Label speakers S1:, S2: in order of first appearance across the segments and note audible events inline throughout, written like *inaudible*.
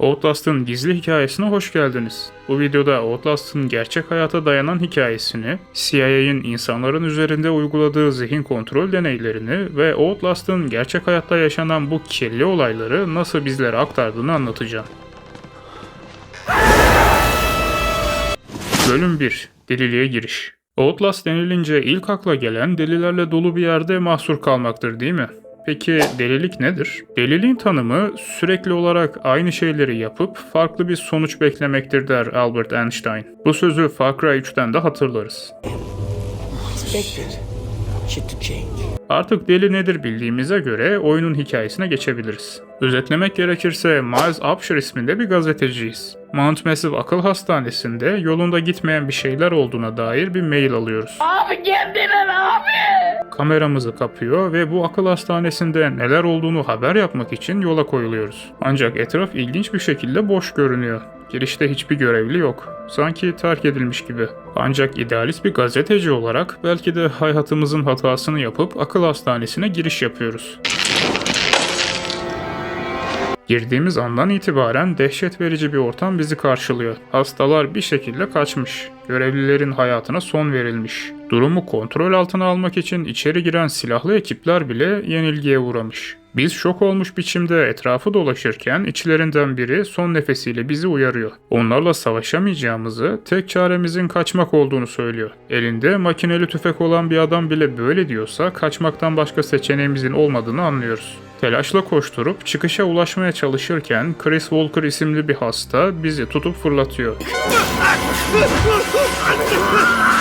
S1: Outlast'ın gizli hikayesine hoş geldiniz. Bu videoda Outlast'ın gerçek hayata dayanan hikayesini, CIA'in insanların üzerinde uyguladığı zihin kontrol deneylerini ve Outlast'ın gerçek hayatta yaşanan bu kirli olayları nasıl bizlere aktardığını anlatacağım. Bölüm 1 Deliliğe giriş Outlast denilince ilk akla gelen delilerle dolu bir yerde mahsur kalmaktır değil mi? Peki delilik nedir? Deliliğin tanımı sürekli olarak aynı şeyleri yapıp farklı bir sonuç beklemektir der Albert Einstein. Bu sözü Far Cry 3'ten de hatırlarız.
S2: To change.
S1: Artık deli nedir bildiğimize göre oyunun hikayesine geçebiliriz. Özetlemek gerekirse Miles Upshur isminde bir gazeteciyiz. Mount Massive Akıl Hastanesi'nde yolunda gitmeyen bir şeyler olduğuna dair bir mail alıyoruz.
S3: Abi geldiler abi.
S1: Kameramızı kapıyor ve bu akıl hastanesinde neler olduğunu haber yapmak için yola koyuluyoruz. Ancak etraf ilginç bir şekilde boş görünüyor. Girişte hiçbir görevli yok. Sanki terk edilmiş gibi. Ancak idealist bir gazeteci olarak belki de hayatımızın hatasını yapıp akıl hastanesine giriş yapıyoruz. Girdiğimiz andan itibaren dehşet verici bir ortam bizi karşılıyor. Hastalar bir şekilde kaçmış. Görevlilerin hayatına son verilmiş. Durumu kontrol altına almak için içeri giren silahlı ekipler bile yenilgiye uğramış. Biz şok olmuş biçimde etrafı dolaşırken içlerinden biri son nefesiyle bizi uyarıyor. Onlarla savaşamayacağımızı, tek çaremizin kaçmak olduğunu söylüyor. Elinde makineli tüfek olan bir adam bile böyle diyorsa kaçmaktan başka seçeneğimizin olmadığını anlıyoruz. Telaşla koşturup çıkışa ulaşmaya çalışırken Chris Walker isimli bir hasta bizi tutup fırlatıyor. *laughs*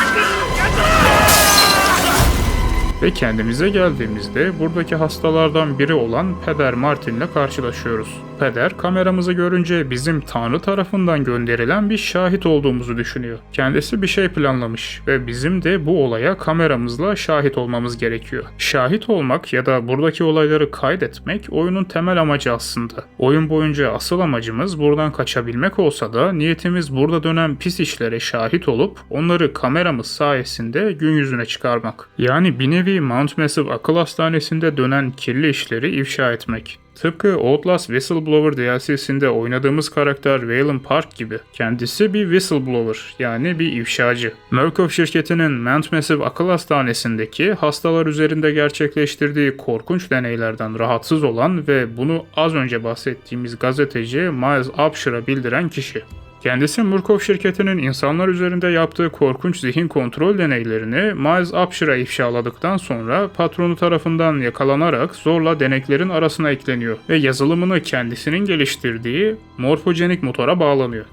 S1: Ve kendimize geldiğimizde buradaki hastalardan biri olan Peder Martin'le karşılaşıyoruz. Peder kameramızı görünce bizim Tanrı tarafından gönderilen bir şahit olduğumuzu düşünüyor. Kendisi bir şey planlamış ve bizim de bu olaya kameramızla şahit olmamız gerekiyor. Şahit olmak ya da buradaki olayları kaydetmek oyunun temel amacı aslında. Oyun boyunca asıl amacımız buradan kaçabilmek olsa da niyetimiz burada dönen pis işlere şahit olup onları kameramız sayesinde gün yüzüne çıkarmak. Yani bir nevi Mount Massive akıl hastanesinde dönen kirli işleri ifşa etmek. Tıpkı Outlast Whistleblower DLC'sinde oynadığımız karakter Valen Park gibi. Kendisi bir whistleblower yani bir ifşacı. Murkoff şirketinin Mount Massive akıl hastanesindeki hastalar üzerinde gerçekleştirdiği korkunç deneylerden rahatsız olan ve bunu az önce bahsettiğimiz gazeteci Miles Upshur'a bildiren kişi. Kendisi Murkoff şirketinin insanlar üzerinde yaptığı korkunç zihin kontrol deneylerini Miles Upshur'a ifşaladıktan sonra patronu tarafından yakalanarak zorla deneklerin arasına ekleniyor ve yazılımını kendisinin geliştirdiği morfojenik motora bağlanıyor.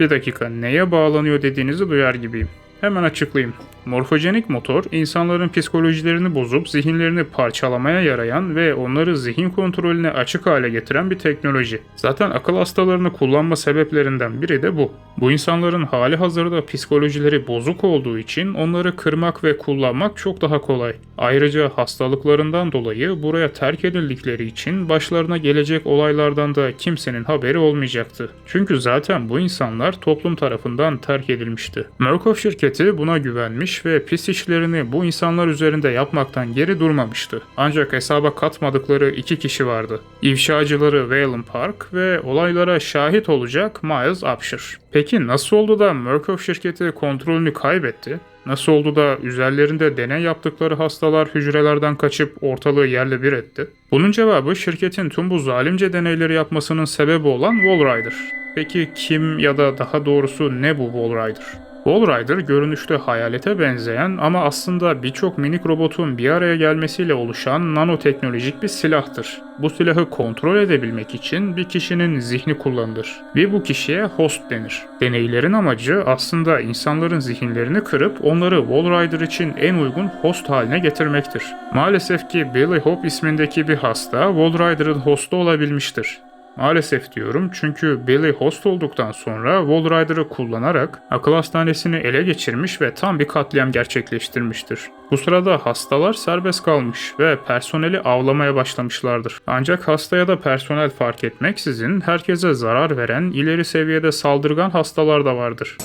S1: Bir dakika neye bağlanıyor dediğinizi duyar gibiyim. Hemen açıklayayım. Morfojenik motor, insanların psikolojilerini bozup zihinlerini parçalamaya yarayan ve onları zihin kontrolüne açık hale getiren bir teknoloji. Zaten akıl hastalarını kullanma sebeplerinden biri de bu. Bu insanların hali hazırda psikolojileri bozuk olduğu için onları kırmak ve kullanmak çok daha kolay. Ayrıca hastalıklarından dolayı buraya terk edildikleri için başlarına gelecek olaylardan da kimsenin haberi olmayacaktı. Çünkü zaten bu insanlar toplum tarafından terk edilmişti. Murkoff şirketi buna güvenmiş ve pis işlerini bu insanlar üzerinde yapmaktan geri durmamıştı. Ancak hesaba katmadıkları iki kişi vardı. İfşacıları Valen Park ve olaylara şahit olacak Miles Upshur. Peki nasıl oldu da Murkoff şirketi kontrolünü kaybetti? Nasıl oldu da üzerlerinde deney yaptıkları hastalar hücrelerden kaçıp ortalığı yerle bir etti? Bunun cevabı şirketin tüm bu zalimce deneyleri yapmasının sebebi olan Wallrider. Peki kim ya da daha doğrusu ne bu Wallrider? Wallrider görünüşte hayalete benzeyen ama aslında birçok minik robotun bir araya gelmesiyle oluşan nanoteknolojik bir silahtır. Bu silahı kontrol edebilmek için bir kişinin zihni kullanılır ve bu kişiye host denir. Deneylerin amacı aslında insanların zihinlerini kırıp onları Wallrider için en uygun host haline getirmektir. Maalesef ki Billy Hope ismindeki bir hasta Wallrider'ın hostu olabilmiştir. Maalesef diyorum çünkü Billy host olduktan sonra Wallrider'ı kullanarak akıl hastanesini ele geçirmiş ve tam bir katliam gerçekleştirmiştir. Bu sırada hastalar serbest kalmış ve personeli avlamaya başlamışlardır. Ancak hasta ya da personel fark etmeksizin herkese zarar veren ileri seviyede saldırgan hastalar da vardır.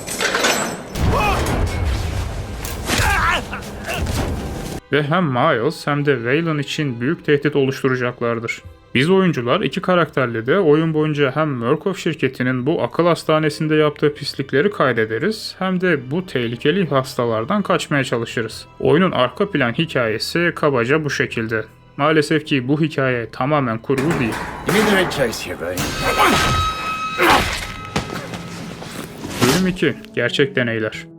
S1: Ve hem Miles hem de Waylon için büyük tehdit oluşturacaklardır. Biz oyuncular iki karakterle de oyun boyunca hem Murkoff şirketinin bu akıl hastanesinde yaptığı pislikleri kaydederiz hem de bu tehlikeli hastalardan kaçmaya çalışırız. Oyunun arka plan hikayesi kabaca bu şekilde. Maalesef ki bu hikaye tamamen kurgu değil. Bölüm 2 Gerçek Deneyler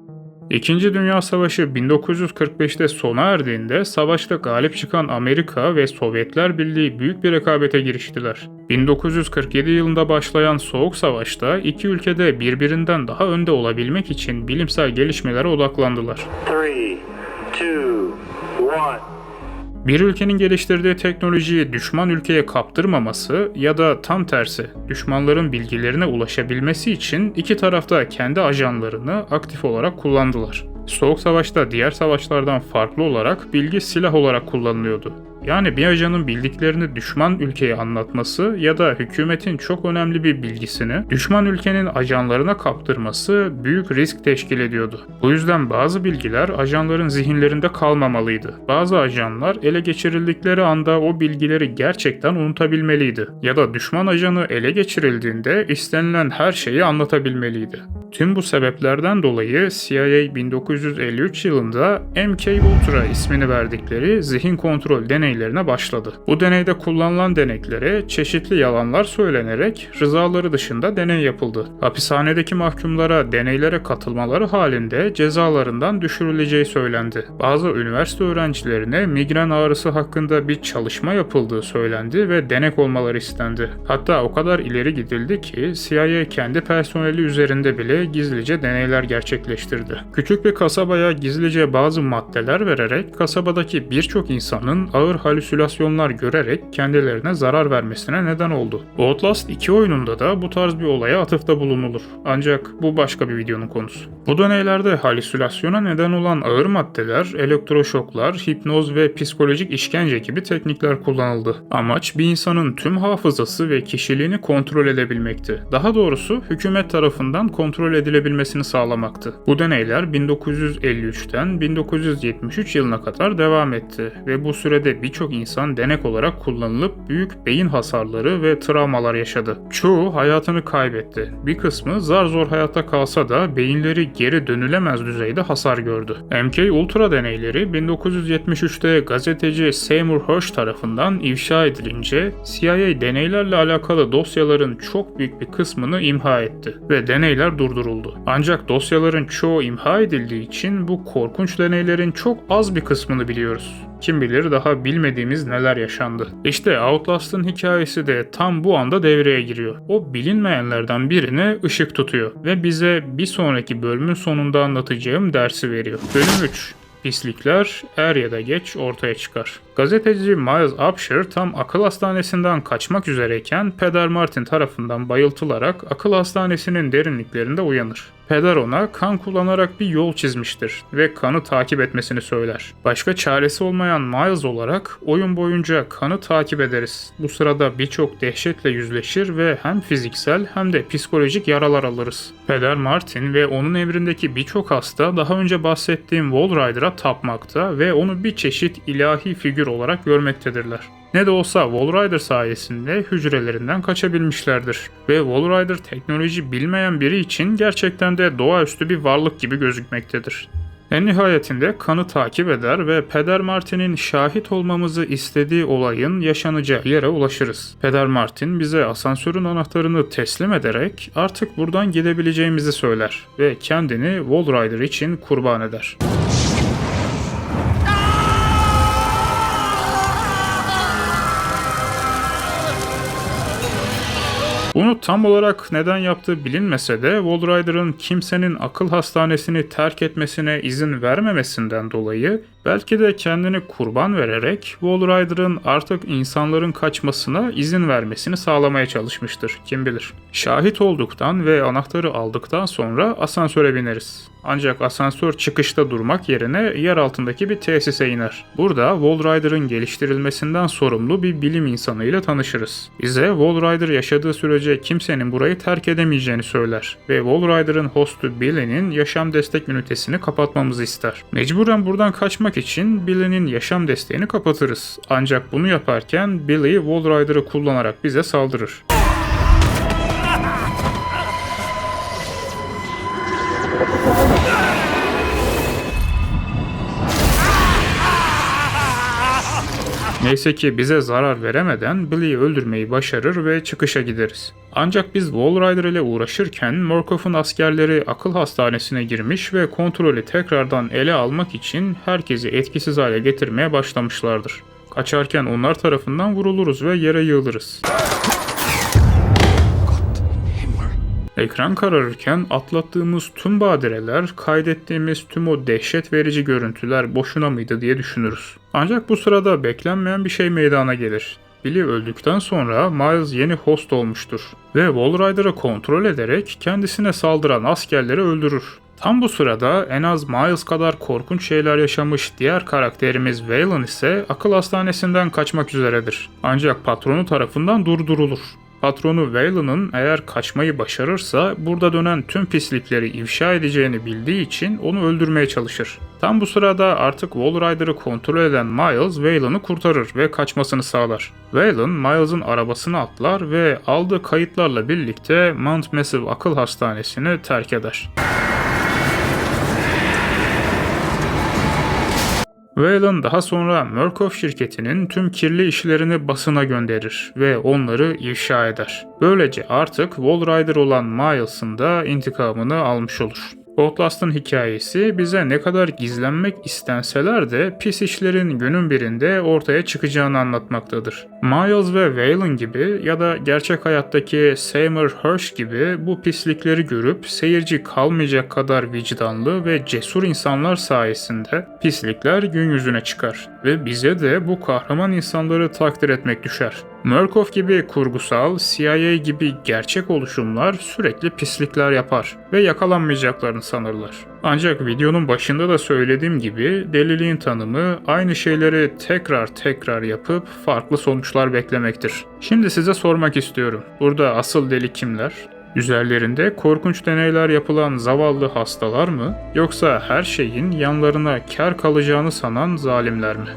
S1: İkinci Dünya Savaşı 1945'te sona erdiğinde savaşta galip çıkan Amerika ve Sovyetler Birliği büyük bir rekabete giriştiler. 1947 yılında başlayan Soğuk Savaş'ta iki ülkede birbirinden daha önde olabilmek için bilimsel gelişmelere odaklandılar.
S4: Three, two.
S1: Bir ülkenin geliştirdiği teknolojiyi düşman ülkeye kaptırmaması ya da tam tersi düşmanların bilgilerine ulaşabilmesi için iki tarafta kendi ajanlarını aktif olarak kullandılar. Soğuk Savaş'ta diğer savaşlardan farklı olarak bilgi silah olarak kullanılıyordu. Yani bir ajanın bildiklerini düşman ülkeye anlatması ya da hükümetin çok önemli bir bilgisini düşman ülkenin ajanlarına kaptırması büyük risk teşkil ediyordu. Bu yüzden bazı bilgiler ajanların zihinlerinde kalmamalıydı. Bazı ajanlar ele geçirildikleri anda o bilgileri gerçekten unutabilmeliydi. Ya da düşman ajanı ele geçirildiğinde istenilen her şeyi anlatabilmeliydi. Tüm bu sebeplerden dolayı CIA 1953 yılında MK Ultra ismini verdikleri zihin kontrol deneylerine başladı. Bu deneyde kullanılan deneklere çeşitli yalanlar söylenerek rızaları dışında deney yapıldı. Hapishanedeki mahkumlara deneylere katılmaları halinde cezalarından düşürüleceği söylendi. Bazı üniversite öğrencilerine migren ağrısı hakkında bir çalışma yapıldığı söylendi ve denek olmaları istendi. Hatta o kadar ileri gidildi ki CIA kendi personeli üzerinde bile gizlice deneyler gerçekleştirdi. Küçük bir kasabaya gizlice bazı maddeler vererek kasabadaki birçok insanın ağır halüsinasyonlar görerek kendilerine zarar vermesine neden oldu. Outlast 2 oyununda da bu tarz bir olaya atıfta bulunulur. Ancak bu başka bir videonun konusu. Bu deneylerde halüsinasyona neden olan ağır maddeler, elektroşoklar, hipnoz ve psikolojik işkence gibi teknikler kullanıldı. Amaç bir insanın tüm hafızası ve kişiliğini kontrol edebilmekti. Daha doğrusu hükümet tarafından kontrol edilebilmesini sağlamaktı. Bu deneyler 1953'ten 1973 yılına kadar devam etti ve bu sürede birçok insan denek olarak kullanılıp büyük beyin hasarları ve travmalar yaşadı. Çoğu hayatını kaybetti. Bir kısmı zar zor hayatta kalsa da beyinleri geri dönülemez düzeyde hasar gördü. MK Ultra deneyleri 1973'te gazeteci Seymour Hersh tarafından ifşa edilince CIA deneylerle alakalı dosyaların çok büyük bir kısmını imha etti ve deneyler durduruldu. Ancak dosyaların çoğu imha edildiği için bu korkunç deneylerin çok az bir kısmını biliyoruz. Kim bilir daha bilmediğimiz neler yaşandı. İşte Outlast'ın hikayesi de tam bu anda devreye giriyor. O bilinmeyenlerden birine ışık tutuyor ve bize bir sonraki bölümün sonunda anlatacağım dersi veriyor. Bölüm 3 Pislikler er ya da geç ortaya çıkar. Gazeteci Miles Upshur tam akıl hastanesinden kaçmak üzereyken Peder Martin tarafından bayıltılarak akıl hastanesinin derinliklerinde uyanır. Peder ona kan kullanarak bir yol çizmiştir ve kanı takip etmesini söyler. Başka çaresi olmayan Miles olarak oyun boyunca kanı takip ederiz. Bu sırada birçok dehşetle yüzleşir ve hem fiziksel hem de psikolojik yaralar alırız. Peder Martin ve onun emrindeki birçok hasta daha önce bahsettiğim Wall Rider'a tapmakta ve onu bir çeşit ilahi figür olarak görmektedirler. Ne de olsa Wall Rider sayesinde hücrelerinden kaçabilmişlerdir. Ve Wall Rider teknoloji bilmeyen biri için gerçekten de doğaüstü bir varlık gibi gözükmektedir. En nihayetinde kanı takip eder ve Peder Martin'in şahit olmamızı istediği olayın yaşanacağı yere ulaşırız. Peder Martin bize asansörün anahtarını teslim ederek artık buradan gidebileceğimizi söyler ve kendini Wall Rider için kurban eder. Bunu tam olarak neden yaptığı bilinmese de Wall Rider'ın kimsenin akıl hastanesini terk etmesine izin vermemesinden dolayı belki de kendini kurban vererek Wall Rider'ın artık insanların kaçmasına izin vermesini sağlamaya çalışmıştır kim bilir. Şahit olduktan ve anahtarı aldıktan sonra asansöre bineriz. Ancak asansör çıkışta durmak yerine yer altındaki bir tesise iner. Burada Wall Rider'ın geliştirilmesinden sorumlu bir bilim insanıyla tanışırız. Bize Wall Rider yaşadığı sürece kimsenin burayı terk edemeyeceğini söyler ve Wall Rider'ın hostu Billy'nin yaşam destek ünitesini kapatmamızı ister. Mecburen buradan kaçmak için Billy'nin yaşam desteğini kapatırız. Ancak bunu yaparken Billy Wall Rider'ı kullanarak bize saldırır. Neyse ki bize zarar veremeden Billy'yi öldürmeyi başarır ve çıkışa gideriz. Ancak biz Wall Rider ile uğraşırken Murkoff'un askerleri akıl hastanesine girmiş ve kontrolü tekrardan ele almak için herkesi etkisiz hale getirmeye başlamışlardır. Kaçarken onlar tarafından vuruluruz ve yere yığılırız. Ekran kararırken atlattığımız tüm badireler, kaydettiğimiz tüm o dehşet verici görüntüler boşuna mıydı diye düşünürüz. Ancak bu sırada beklenmeyen bir şey meydana gelir. Billy öldükten sonra Miles yeni host olmuştur ve Wall kontrol ederek kendisine saldıran askerleri öldürür. Tam bu sırada en az Miles kadar korkunç şeyler yaşamış diğer karakterimiz Valen ise akıl hastanesinden kaçmak üzeredir. Ancak patronu tarafından durdurulur. Patronu Valen'ın eğer kaçmayı başarırsa burada dönen tüm pislikleri ifşa edeceğini bildiği için onu öldürmeye çalışır. Tam bu sırada artık Wall Rider'ı kontrol eden Miles Valen'ı kurtarır ve kaçmasını sağlar. Valen Miles'ın arabasına atlar ve aldığı kayıtlarla birlikte Mount Massive Akıl Hastanesi'ni terk eder. Whalen daha sonra Murkoff şirketinin tüm kirli işlerini basına gönderir ve onları ifşa eder. Böylece artık Wall Rider olan Miles'ın da intikamını almış olur. Outlast'ın hikayesi bize ne kadar gizlenmek istenseler de pis işlerin günün birinde ortaya çıkacağını anlatmaktadır. Miles ve Valen gibi ya da gerçek hayattaki Seymour Hersh gibi bu pislikleri görüp seyirci kalmayacak kadar vicdanlı ve cesur insanlar sayesinde pislikler gün yüzüne çıkar ve bize de bu kahraman insanları takdir etmek düşer. Murkoff gibi kurgusal, CIA gibi gerçek oluşumlar sürekli pislikler yapar ve yakalanmayacaklarını sanırlar. Ancak videonun başında da söylediğim gibi deliliğin tanımı aynı şeyleri tekrar tekrar yapıp farklı sonuçlar beklemektir. Şimdi size sormak istiyorum. Burada asıl deli kimler? Üzerlerinde korkunç deneyler yapılan zavallı hastalar mı? Yoksa her şeyin yanlarına kar kalacağını sanan zalimler mi?